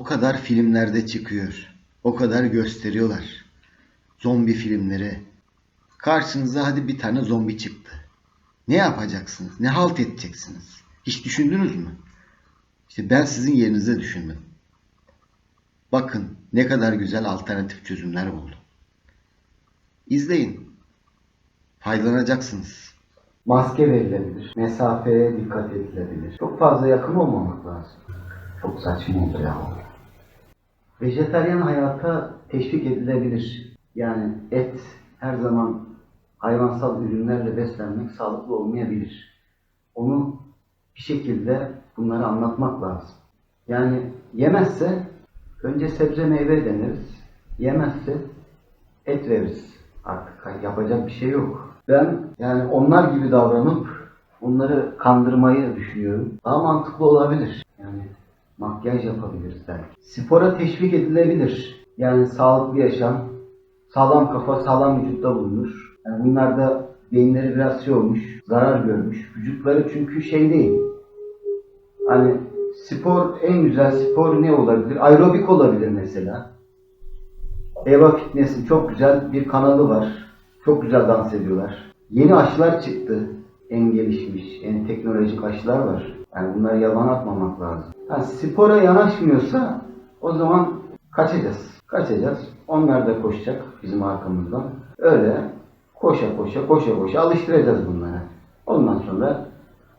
O kadar filmlerde çıkıyor. O kadar gösteriyorlar. Zombi filmleri. Karşınıza hadi bir tane zombi çıktı. Ne yapacaksınız? Ne halt edeceksiniz? Hiç düşündünüz mü? İşte ben sizin yerinize düşündüm. Bakın ne kadar güzel alternatif çözümler buldum. İzleyin. Faydalanacaksınız. Maske verilebilir. Mesafeye dikkat edilebilir. Çok fazla yakın olmamak lazım. Çok saçma oldu ya. Vejetaryen hayata teşvik edilebilir. Yani et her zaman hayvansal ürünlerle beslenmek sağlıklı olmayabilir. Onu bir şekilde bunları anlatmak lazım. Yani yemezse önce sebze meyve deneriz. Yemezse et veririz. Artık yapacak bir şey yok. Ben yani onlar gibi davranıp onları kandırmayı düşünüyorum. Daha mantıklı olabilir. Makyaj yapabiliriz belki. Spora teşvik edilebilir. Yani sağlıklı yaşam, sağlam kafa, sağlam vücutta bulunur. Yani bunlar da beyinleri biraz şey olmuş, zarar görmüş. Vücutları çünkü şey değil. Hani spor en güzel spor ne olabilir? Aerobik olabilir mesela. Eva Fitness'in çok güzel bir kanalı var. Çok güzel dans ediyorlar. Yeni aşılar çıktı. En gelişmiş, en teknolojik aşılar var. Yani bunları yalan atmamak lazım. Ha, spora yanaşmıyorsa o zaman kaçacağız. Kaçacağız. Onlar da koşacak bizim arkamızdan. Öyle koşa koşa koşa koşa alıştıracağız bunları. Ondan sonra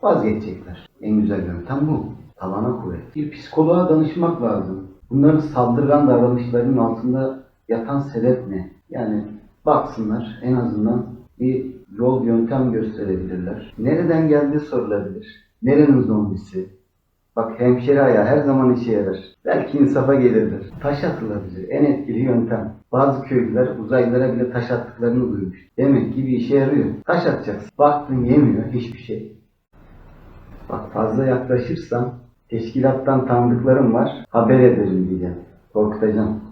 vazgeçecekler. En güzel yöntem bu. Tavana kuvvet. Bir psikoloğa danışmak lazım. Bunların saldırgan davranışlarının altında yatan sebep ne? Yani baksınlar en azından bir yol yöntem gösterebilirler. Nereden geldiği sorulabilir. Nerenin zombisi? Bak hemşire ayağı her zaman işe yarar. Belki insafa gelirler. Taş atılabilir. En etkili yöntem. Bazı köylüler uzaylılara bile taş attıklarını duymuş. Demek ki bir işe yarıyor. Taş atacaksın. Baktın yemiyor hiçbir şey. Bak fazla yaklaşırsam teşkilattan tanıdıklarım var. Haber ederim diyeceğim. Korkutacağım.